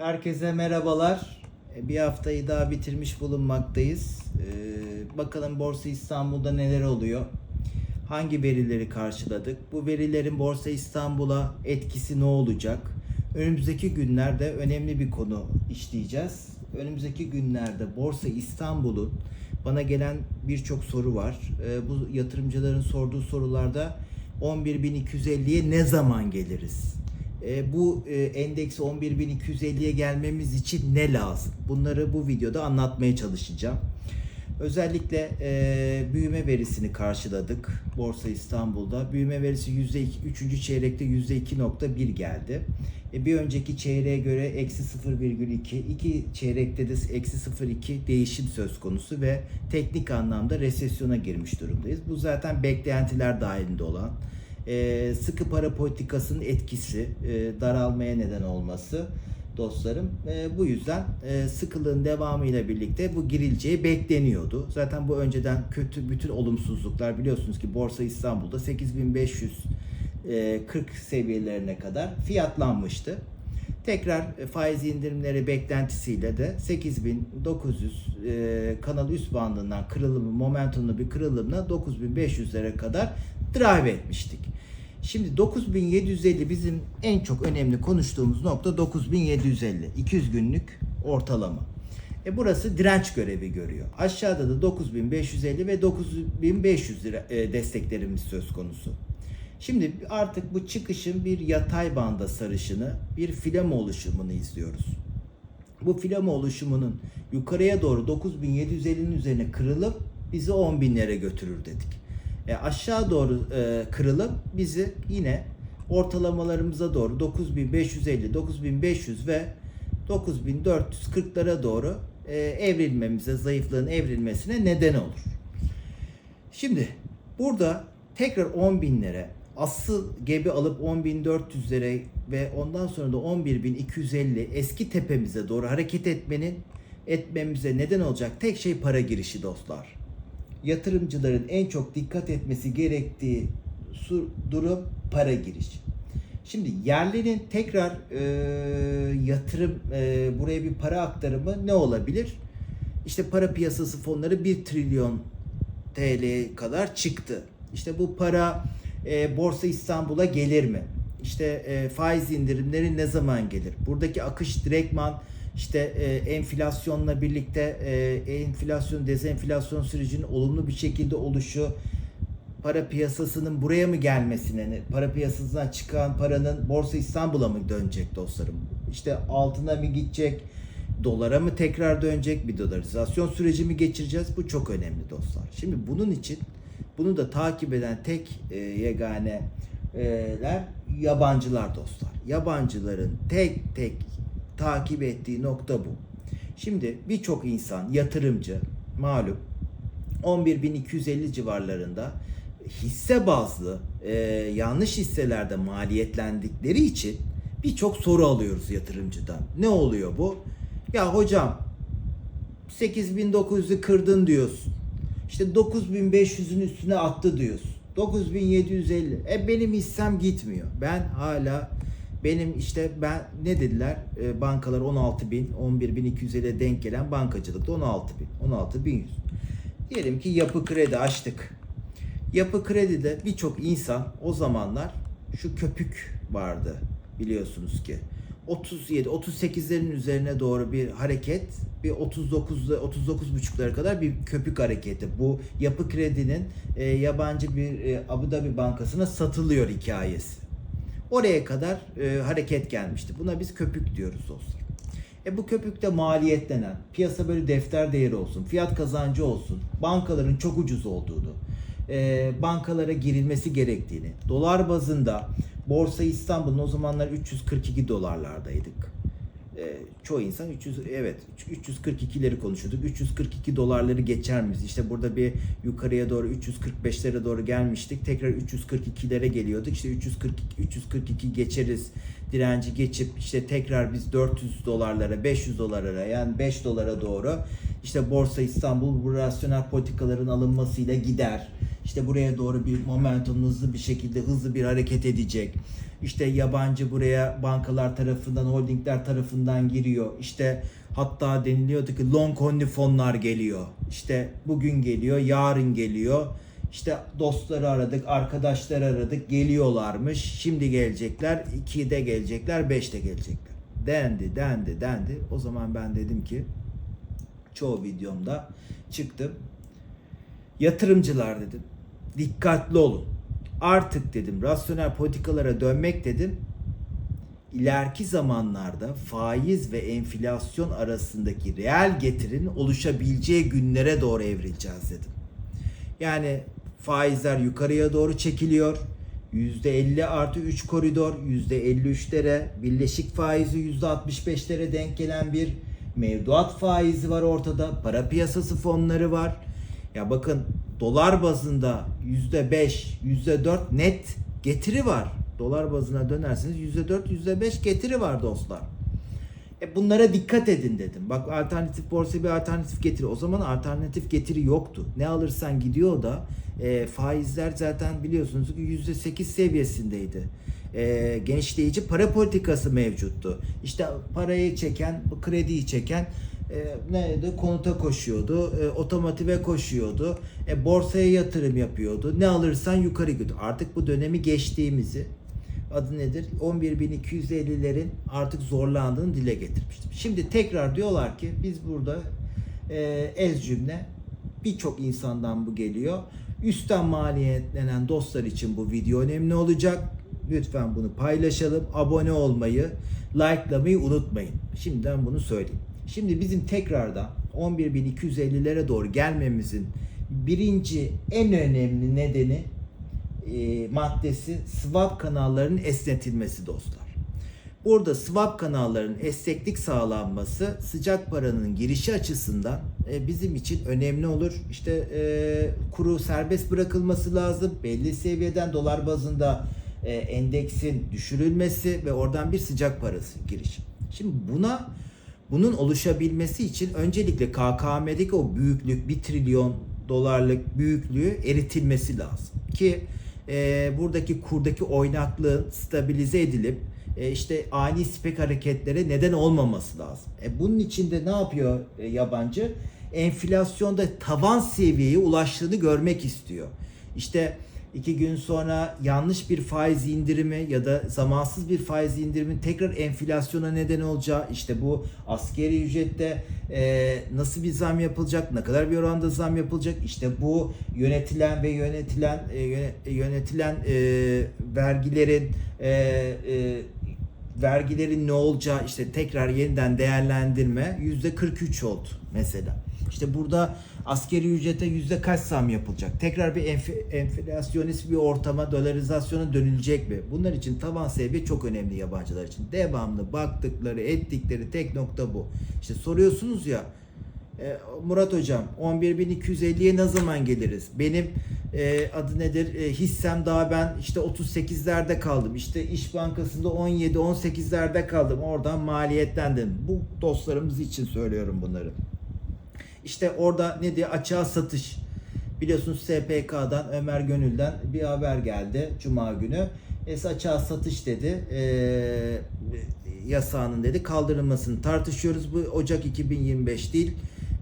Herkese merhabalar. E, Bir haftayı daha bitirmiş bulunmaktayız. Ee, Bakalım Borsa İstanbul'da neler oluyor? Hangi verileri karşıladık? Bu verilerin Borsa İstanbul'a etkisi ne olacak? Önümüzdeki günlerde önemli bir konu işleyeceğiz. Önümüzdeki günlerde Borsa İstanbul'un bana gelen birçok soru var. Ee, Bu yatırımcıların sorduğu sorularda 11.250'ye ne zaman geliriz? E, bu e, endeksi 11.250'ye gelmemiz için ne lazım? Bunları bu videoda anlatmaya çalışacağım. Özellikle e, büyüme verisini karşıladık Borsa İstanbul'da. Büyüme verisi %2, 3. çeyrekte %2.1 geldi. E, bir önceki çeyreğe göre eksi 0,2, iki çeyrekte de eksi 0,2 değişim söz konusu ve teknik anlamda resesyona girmiş durumdayız. Bu zaten beklentiler dahilinde olan e, sıkı para politikasının etkisi, e, daralmaya neden olması dostlarım. E, bu yüzden e, sıkılığın devamıyla birlikte bu girileceği bekleniyordu. Zaten bu önceden kötü bütün olumsuzluklar biliyorsunuz ki Borsa İstanbul'da 8540 seviyelerine kadar fiyatlanmıştı. Tekrar e, faiz indirimleri beklentisiyle de 8900 e, kanal üst bandından kırılımı, momentumlu bir kırılımla 9500'lere kadar drive etmiştik. Şimdi 9750 bizim en çok önemli konuştuğumuz nokta 9750. 200 günlük ortalama. E burası direnç görevi görüyor. Aşağıda da 9550 ve 9500 lira e, desteklerimiz söz konusu. Şimdi artık bu çıkışın bir yatay banda sarışını, bir filama oluşumunu izliyoruz. Bu filama oluşumunun yukarıya doğru 9750'nin üzerine kırılıp bizi 10.000'lere götürür dedik. E aşağı doğru e, kırılıp bizi yine ortalamalarımıza doğru 9550, 9500 ve 9440'lara doğru e, evrilmemize, zayıflığın evrilmesine neden olur. Şimdi burada tekrar 10 binlere asıl gebi alıp 10.400'lere ve ondan sonra da 11.250 eski tepemize doğru hareket etmenin etmemize neden olacak tek şey para girişi dostlar. Yatırımcıların en çok dikkat etmesi gerektiği durum para girişi. Şimdi yerlerin tekrar e, yatırım e, buraya bir para aktarımı ne olabilir? İşte para piyasası fonları 1 trilyon TL kadar çıktı. İşte bu para e, Borsa İstanbul'a gelir mi? İşte e, faiz indirimleri ne zaman gelir? Buradaki akış direktman işte e, enflasyonla birlikte e, enflasyon dezenflasyon sürecinin olumlu bir şekilde oluşu para piyasasının buraya mı gelmesine, para piyasasından çıkan paranın Borsa İstanbul'a mı dönecek dostlarım? İşte altına mı gidecek? Dolara mı tekrar dönecek? Bir dolarizasyon süreci mi geçireceğiz? Bu çok önemli dostlar. Şimdi bunun için bunu da takip eden tek e, yeganeler yabancılar dostlar. Yabancıların tek tek takip ettiği nokta bu. Şimdi birçok insan, yatırımcı malum 11.250 civarlarında hisse bazlı e, yanlış hisselerde maliyetlendikleri için birçok soru alıyoruz yatırımcıdan. Ne oluyor bu? Ya hocam 8900'ü kırdın diyorsun. İşte 9500'ün üstüne attı diyorsun. 9750. E benim hissem gitmiyor. Ben hala benim işte ben ne dediler? E, bankalar 16000, 11250'ye denk gelen bankacılıkta 16000, 16100. Diyelim ki yapı kredi açtık. Yapı kredide birçok insan o zamanlar şu köpük vardı biliyorsunuz ki. 37 38'lerin üzerine doğru bir hareket bir 39 39 buçuklara kadar bir köpük hareketi. Bu yapı kredinin e, yabancı bir e, Abu Dhabi bankasına satılıyor hikayesi. Oraya kadar e, hareket gelmişti. Buna biz köpük diyoruz dostlar. E bu köpükte maliyetlenen, piyasa böyle defter değeri olsun, fiyat kazancı olsun, bankaların çok ucuz olduğunu, e, bankalara girilmesi gerektiğini, dolar bazında Borsa İstanbul'un o zamanlar 342 dolarlardaydık. E, çoğu insan 300 evet 342'leri konuşuyorduk. 342 dolarları geçer miyiz? İşte burada bir yukarıya doğru 345'lere doğru gelmiştik. Tekrar 342'lere geliyorduk. İşte 342 342 geçeriz. Direnci geçip işte tekrar biz 400 dolarlara, 500 dolarlara yani 5 dolara doğru işte Borsa İstanbul bu rasyonel politikaların alınmasıyla gider. İşte buraya doğru bir momentum hızlı bir şekilde hızlı bir hareket edecek. İşte yabancı buraya bankalar tarafından, holdingler tarafından giriyor. İşte hatta deniliyordu ki long only fonlar geliyor. İşte bugün geliyor, yarın geliyor. İşte dostları aradık, arkadaşları aradık, geliyorlarmış. Şimdi gelecekler, 2'de gelecekler, 5'te gelecekler. Dendi, dendi, dendi. O zaman ben dedim ki çoğu videomda çıktım. Yatırımcılar dedim. Dikkatli olun. Artık dedim rasyonel politikalara dönmek dedim. İleriki zamanlarda faiz ve enflasyon arasındaki reel getirinin oluşabileceği günlere doğru evrileceğiz dedim. Yani faizler yukarıya doğru çekiliyor. %50 artı 3 koridor %53'lere birleşik faizi %65'lere denk gelen bir mevduat faizi var ortada. Para piyasası fonları var. Ya bakın dolar bazında %5, %4 net getiri var. Dolar bazına dönerseniz %4, %5 getiri var dostlar. E bunlara dikkat edin dedim. Bak alternatif borsa bir alternatif getiri. O zaman alternatif getiri yoktu. Ne alırsan gidiyor da e, faizler zaten biliyorsunuz ki %8 seviyesindeydi. E, genişleyici para politikası mevcuttu. İşte parayı çeken, krediyi çeken e, neydi? Konuta koşuyordu, e, otomotive koşuyordu, e, borsaya yatırım yapıyordu. Ne alırsan yukarı gidiyor. Artık bu dönemi geçtiğimizi adı nedir? 11.250'lerin artık zorlandığını dile getirmiştim. Şimdi tekrar diyorlar ki biz burada e, ez cümle birçok insandan bu geliyor. Üstten maliyetlenen dostlar için bu video önemli olacak. Lütfen bunu paylaşalım. Abone olmayı, likelamayı unutmayın. Şimdiden bunu söyleyeyim. Şimdi bizim tekrardan 11.250'lere doğru gelmemizin birinci en önemli nedeni e, maddesi swap kanallarının esnetilmesi dostlar. Burada swap kanallarının esneklik sağlanması sıcak paranın girişi açısından e, bizim için önemli olur. İşte e, kuru serbest bırakılması lazım. Belli seviyeden dolar bazında e, endeksin düşürülmesi ve oradan bir sıcak parası girişi. Şimdi buna bunun oluşabilmesi için öncelikle KKM'deki o büyüklük 1 trilyon dolarlık büyüklüğü eritilmesi lazım. Ki e, buradaki kurdaki oynaklığın stabilize edilip e, işte ani spek hareketlere neden olmaması lazım. E, bunun için de ne yapıyor e, yabancı? Enflasyonda tavan seviyeye ulaştığını görmek istiyor. İşte iki gün sonra yanlış bir faiz indirimi ya da zamansız bir faiz indirimin tekrar enflasyona neden olacağı işte bu askeri ücrette e, nasıl bir zam yapılacak ne kadar bir oranda zam yapılacak işte bu yönetilen ve yönetilen e, yöne- yönetilen e, vergilerin e, e, vergilerin ne olacağı işte tekrar yeniden değerlendirme yüzde 43 oldu mesela. İşte burada askeri ücrete yüzde kaç zam yapılacak? Tekrar bir enf- enflasyonist bir ortama dolarizasyona dönülecek mi? Bunlar için tavan seviye çok önemli yabancılar için. Devamlı baktıkları, ettikleri tek nokta bu. İşte soruyorsunuz ya e, Murat hocam 11.250'ye ne zaman geliriz? Benim e, adı nedir? E, hissem daha ben işte 38'lerde kaldım. İşte İş Bankası'nda 17 18'lerde kaldım. Oradan maliyetlendim. Bu dostlarımız için söylüyorum bunları. İşte orada ne diye açığa satış. Biliyorsunuz SPK'dan Ömer Gönül'den bir haber geldi Cuma günü. Es açığa satış dedi. Ee, yasağının dedi kaldırılmasını tartışıyoruz. Bu Ocak 2025 değil.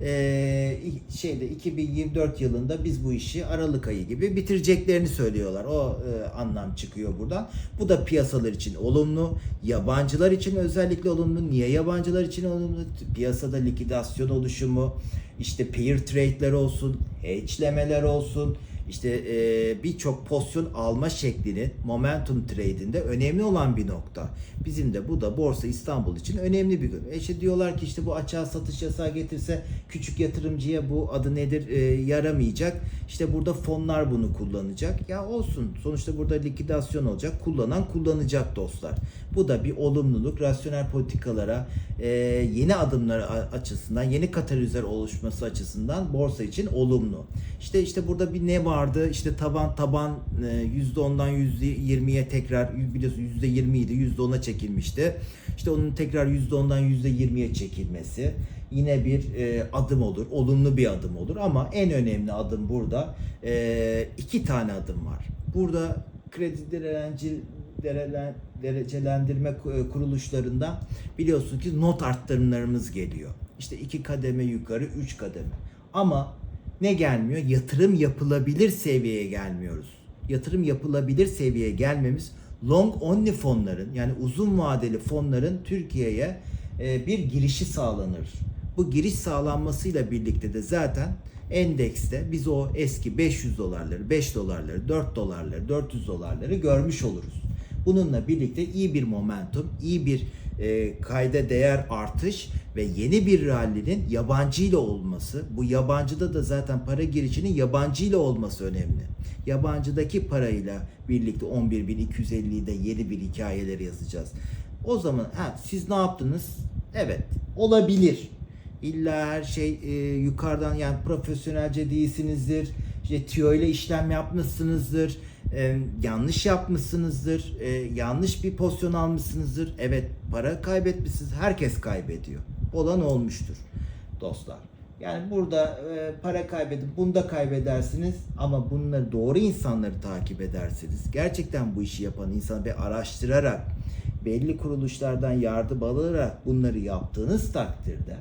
Ee, şeyde 2024 yılında biz bu işi Aralık ayı gibi bitireceklerini söylüyorlar. O e, anlam çıkıyor buradan. Bu da piyasalar için olumlu. Yabancılar için özellikle olumlu. Niye yabancılar için olumlu? Piyasada likidasyon oluşumu, işte pair trade'ler olsun, hedge'lemeler olsun, işte e, birçok pozisyon alma şeklinin momentum trade'inde önemli olan bir nokta. Bizim de bu da Borsa İstanbul için önemli bir gün. E işte diyorlar ki işte bu açığa satış yasağı getirse küçük yatırımcıya bu adı nedir e, yaramayacak. İşte burada fonlar bunu kullanacak. Ya olsun. Sonuçta burada likidasyon olacak. Kullanan kullanacak dostlar. Bu da bir olumluluk. Rasyonel politikalara, e, yeni adımlar açısından, yeni katalizör oluşması açısından borsa için olumlu. İşte işte burada bir ne vardı? İşte taban taban e, %10'dan %20'ye tekrar biliyorsun %20 idi. %10'a çekilmişti. İşte onun tekrar %10'dan %20'ye çekilmesi. yine bir e, adım olur. Olumlu bir adım olur ama en önemli adım burada e, iki tane adım var. Burada kredi direnci derecelendirme ku- kuruluşlarından biliyorsun ki not arttırımlarımız geliyor. İşte iki kademe yukarı, üç kademe. Ama ne gelmiyor? Yatırım yapılabilir seviyeye gelmiyoruz. Yatırım yapılabilir seviyeye gelmemiz long only fonların yani uzun vadeli fonların Türkiye'ye e, bir girişi sağlanır. Bu giriş sağlanmasıyla birlikte de zaten endekste biz o eski 500 dolarları, 5 dolarları, 4 dolarları, 400 dolarları görmüş oluruz. Bununla birlikte iyi bir momentum, iyi bir e, kayda değer artış ve yeni bir rallinin yabancı ile olması. Bu yabancıda da zaten para girişinin yabancı ile olması önemli. Yabancıdaki parayla birlikte 11.250'de yeni bir hikayeler yazacağız. O zaman ha, siz ne yaptınız? Evet olabilir. İlla her şey e, yukarıdan yani profesyonelce değilsinizdir. İşte tüyo ile işlem yapmışsınızdır. E, yanlış yapmışsınızdır. e, yanlış bir pozisyon almışsınızdır. Evet para kaybetmişsiniz. Herkes kaybediyor. Olan olmuştur dostlar. Yani burada e, para kaybedip bunda kaybedersiniz ama bunları doğru insanları takip edersiniz. Gerçekten bu işi yapan insan ve araştırarak belli kuruluşlardan yardım alarak bunları yaptığınız takdirde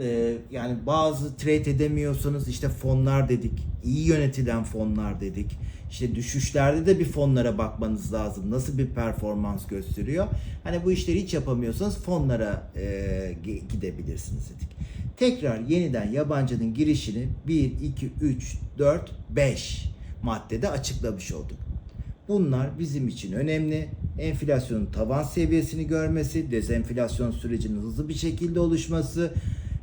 e, yani bazı trade edemiyorsanız işte fonlar dedik, iyi yönetilen fonlar dedik. İşte düşüşlerde de bir fonlara bakmanız lazım. Nasıl bir performans gösteriyor? Hani bu işleri hiç yapamıyorsanız fonlara e, gi- gidebilirsiniz dedik. Tekrar yeniden yabancının girişini 1, 2, 3, 4, 5 maddede açıklamış olduk. Bunlar bizim için önemli. Enflasyonun tavan seviyesini görmesi, dezenflasyon sürecinin hızlı bir şekilde oluşması,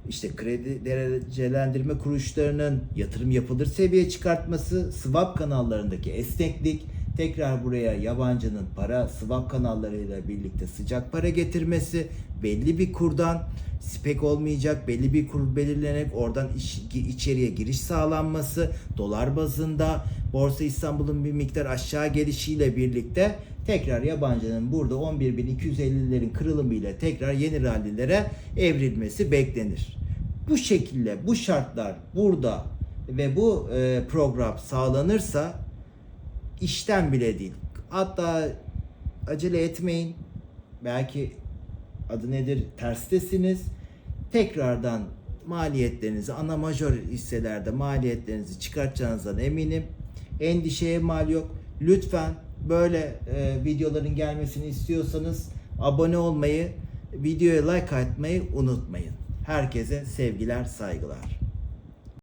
işte kredi derecelendirme kuruluşlarının yatırım yapılır seviye çıkartması, swap kanallarındaki esneklik, tekrar buraya yabancının para swap kanallarıyla birlikte sıcak para getirmesi, belli bir kurdan spek olmayacak, belli bir kur belirlenerek oradan iç- içeriye giriş sağlanması, dolar bazında Borsa İstanbul'un bir miktar aşağı gelişiyle birlikte tekrar yabancının burada 11.250'lerin kırılımıyla tekrar yeni rallilere evrilmesi beklenir. Bu şekilde bu şartlar burada ve bu e, program sağlanırsa işten bile değil. Hatta acele etmeyin. Belki adı nedir terstesiniz. Tekrardan maliyetlerinizi ana majör hisselerde maliyetlerinizi çıkartacağınızdan eminim. Endişeye mal yok. Lütfen böyle e, videoların gelmesini istiyorsanız abone olmayı, videoya like atmayı unutmayın. Herkese sevgiler, saygılar.